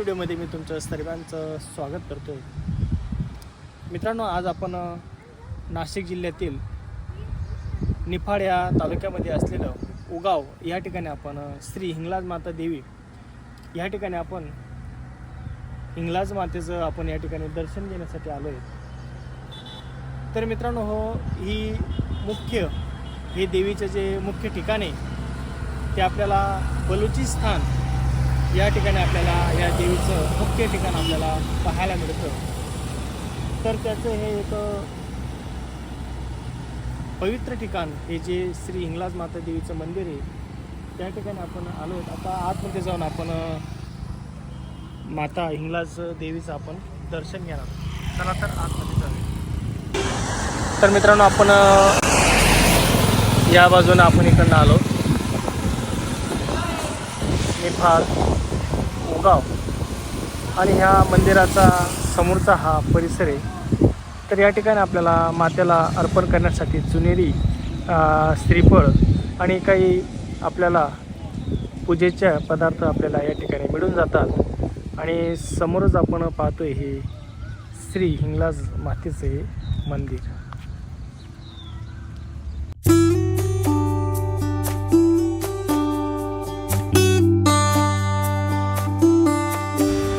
व्हिडिओमध्ये मी तुमचं सर्वांचं स्वागत करतो मित्रांनो आज आपण नाशिक जिल्ह्यातील निफाड या तालुक्यामध्ये असलेलं उगाव या ठिकाणी आपण श्री हिंगलाज माता देवी या ठिकाणी आपण हिंगलाज मातेचं आपण या ठिकाणी दर्शन घेण्यासाठी आलो आहे तर मित्रांनो हो ही मुख्य हे देवीचं जे मुख्य ठिकाण आहे ते आपल्याला बलुचिस्तान या ठिकाणी आपल्याला या देवीचं मुख्य ठिकाण आपल्याला पाहायला मिळतं. तर त्याचं हे एक पवित्र ठिकाण हे जे श्री हिंगलाज माता देवीचं मंदिर आहे त्या ठिकाणी आपण आलो. आता आतमध्ये जाऊन आपण माता हिंगलाज देवीचं आपण दर्शन घेणार चला तर आतमध्ये जाऊया. तर मित्रांनो आपण या बाजूने आपण इकडनं आलो. निफाड गाव आणि ह्या मंदिराचा समोरचा हा परिसर आहे. तर या ठिकाणी आपल्याला मातेला अर्पण करण्यासाठी जुनेरी श्रीफळ आणि काही आपल्याला पूजेच्या पदार्थ आपल्याला या ठिकाणी मिळून जातात. आणि समोरच आपण पाहतोय हे श्री हिंगलाज मातेचे हे मंदिर.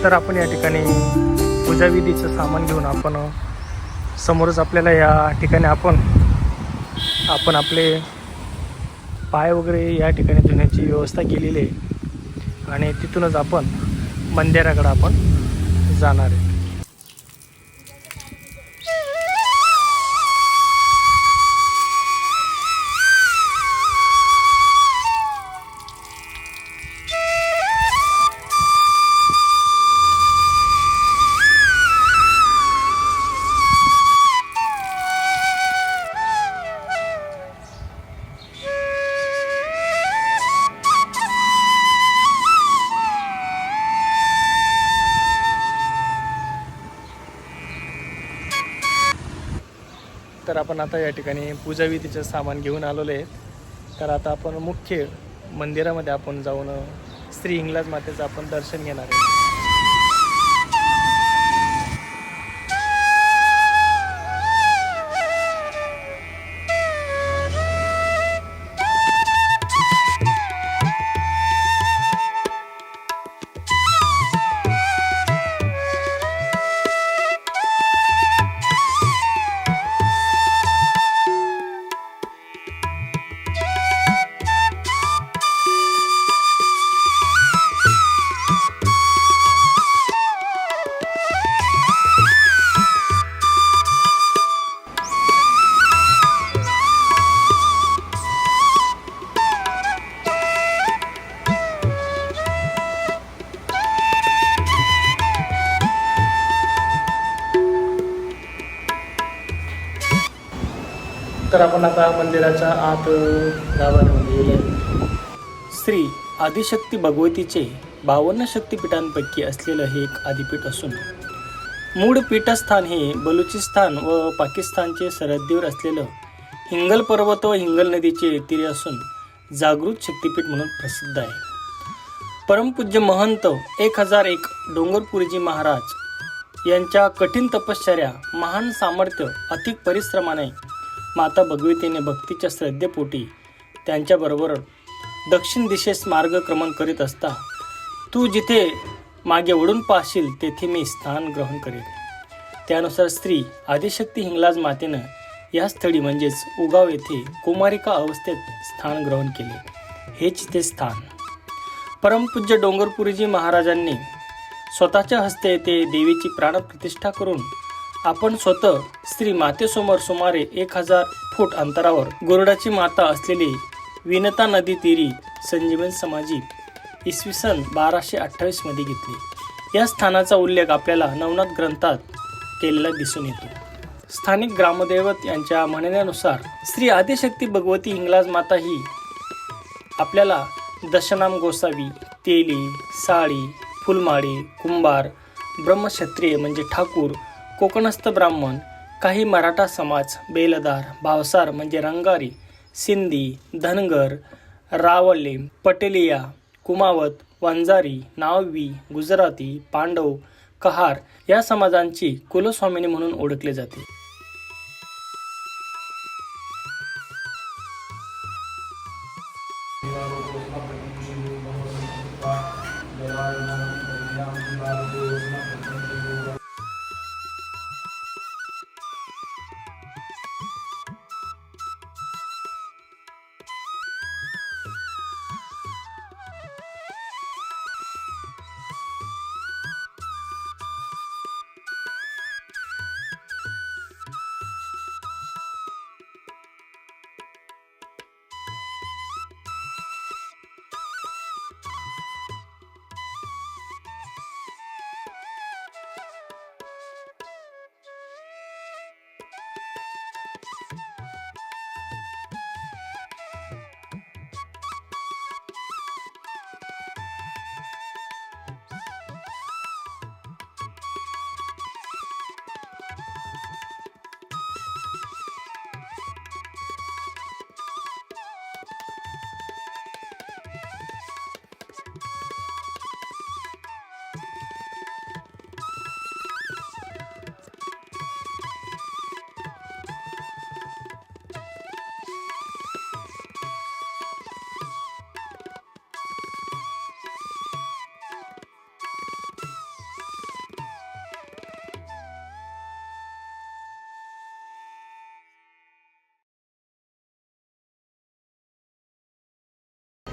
तर आपण या ठिकाणी पूजाविधीचं सामान घेऊन आपण समोरच आपल्याला या ठिकाणी आपण आपण आपले पाय वगैरे या ठिकाणी धुण्याची व्यवस्था केलेली आहे. आणि तिथूनच आपण मंदिराकडं आपण जाणार आहे. आपण आता या ठिकाणी पूजाविधीचं सामान घेऊन आलेलो आहे. तर आता आपण मुख्य मंदिरामध्ये आपण जाऊन श्री हिंगलाज मातेचं आपण दर्शन घेणार आहे. तर आपण आता मंदिराच्या आत म्हणजे गेलो श्री आदिशक्ती भगवतीचे बावन्न शक्तिपीठांपैकी असलेलं हे एक आदिपीठ असून मूळ पीठस्थान हे बलुचिस्तान व पाकिस्तानचे सरहद्दीवर असलेलं हिंगल पर्वत व हिंगल नदीचे तीरे असून जागृत शक्तिपीठ म्हणून प्रसिद्ध आहे. परमपूज्य महंत एक हजार एक डोंगरपुरीजी महाराज यांच्या कठीण तपश्चर्या महान सामर्थ्य अधिक परिश्रमाने माता भगवतीने भक्तीच्या श्रद्धेपोटी त्यांच्याबरोबर दक्षिण दिशेस मार्गक्रमण करीत असता तू जिथे मागे ओढून पाहशील तेथे मी स्थान ग्रहण करेन. त्यानुसार स्त्री आदिशक्ती हिंगलाज मातेनं या स्थळी म्हणजेच उगाव येथे कुमारिका अवस्थेत स्थान ग्रहण केले. हेच ते स्थान. परमपूज्य डोंगरपुरीजी महाराजांनी स्वतःच्या हस्ते येथे देवीची प्राणप्रतिष्ठा करून आपण स्वतः श्री मातेसमोर सुमारे एक हजार फूट अंतरावर गोरडाची माता असलेली विनता नदी तीरी संजीवन समाजी इसवी सन बाराशे अठ्ठावीसमध्ये घेतली. या स्थानाचा उल्लेख आपल्याला नवनाथ ग्रंथात केलेला दिसून येतो. स्थानिक ग्रामदैवत यांच्या म्हणण्यानुसार श्री आदिशक्ती भगवती हिंगलाज माता ही आपल्याला दशनाम गोसावी तेली साळी फुलमाळी कुंभार ब्रह्मक्षत्रिय म्हणजे ठाकूर कोकणस्थ ब्राह्मण काही मराठा समाज बेलदार भावसार म्हणजे रंगारी सिंधी धनगर रावले पटेलिया कुमावत वंजारी नाववी गुजराती पांडव कहार या समाजांची कुलस्वामिनी म्हणून ओळखले जाते.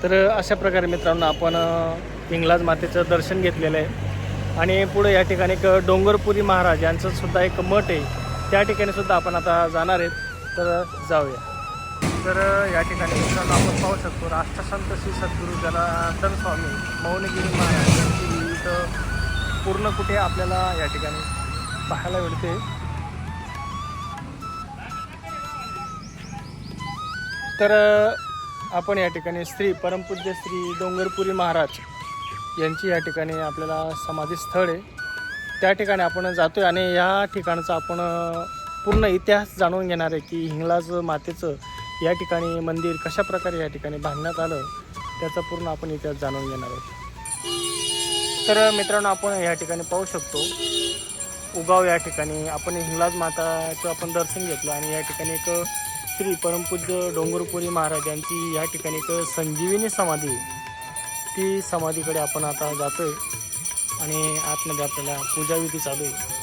तर अशा प्रकारे मित्रांनो आपण हिंगलाज मातेचं दर्शन घेतलेलं आहे. आणि पुढे या ठिकाणी एक डोंगरपुरी महाराज यांचं सुद्धा एक मठ आहे. त्या ठिकाणी सुद्धा आपण आता जाणार आहेत. तर जाऊया. तर या ठिकाणी मित्रांनो आपण पाहू शकतो राष्ट्रसंत श्री सद्गुरू जनार्दन स्वामी मौनगिरी महाराज यांची इथं पूर्ण कुठे आपल्याला या ठिकाणी पाहायला मिळते. तर आपण या ठिकाणी श्री परमपूज्य श्री डोंगरपुरी महाराज यांची या ठिकाणी आपल्याला समाधीस्थळ आहे. त्या ठिकाणी आपण जातो आहे आणि या ठिकाणचा आपण पूर्ण इतिहास जाणून घेणार आहे की हिंगलाज मातेचं या ठिकाणी मंदिर कशा प्रकारे या ठिकाणी बांधण्यात आलं त्याचा पूर्ण आपण इतिहास जाणून घेणार आहोत. तर मित्रांनो आपण या ठिकाणी पाहू शकतो उगाव या ठिकाणी आपण हिंगलाज माताचं आपण दर्शन घेतलं आणि या ठिकाणी एक श्री परमपूज्य डोंगरपुरी महाराज यांची या ठिकाणी एक संजीवनी समाधी ती समाधीकडे आपण आता जातो आहे आणि आतमध्ये आपल्याला पूजाविधी चालू आहे.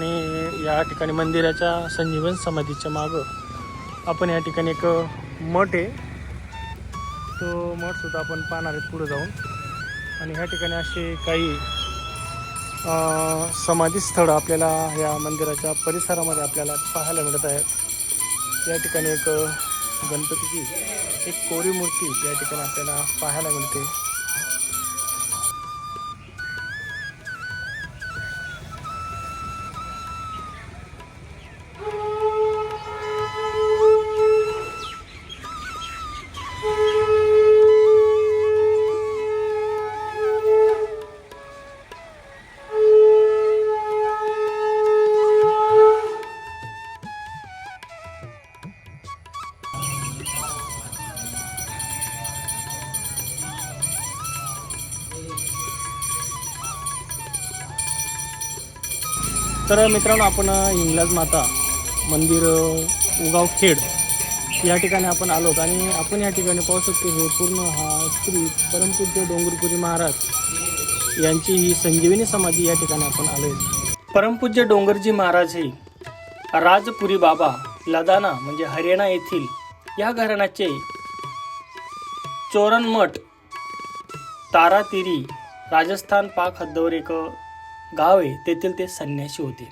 आणि या ठिकाणी मंदिराच्या संजीवन समाधीच्या मागं आपण या ठिकाणी एक मठ आहे. तो मठ सुद्धा आपण पाहणार आहेत पुढे जाऊन. आणि ह्या ठिकाणी असे काही समाधी समाधीस्थळं आपल्याला या मंदिराच्या परिसरामध्ये आपल्याला पाहायला मिळत आहेत. या ठिकाणी एक गणपतीची एक कोरी मूर्ती या ठिकाणी आपल्याला पाहायला मिळते. तर मित्रांनो आपण हिंगलाज माता मंदिर उगाव खेड या ठिकाणी आपण आलोत आणि आपण या ठिकाणी पाहू शकतो हे पूर्ण हा श्री परमपूज्य डोंगरपुरी महाराज यांची ही संजीवनी समाधी या ठिकाणी आपण आलो परमपूज्य डोंगरजी महाराज हे राजपुरी बाबा लदाना म्हणजे हरियाणा येथील या घराण्याचे चोरणमठ तारातिरी राजस्थान पाक हद्दवर एक गाव आहे तेथील ते संन्यासी होते.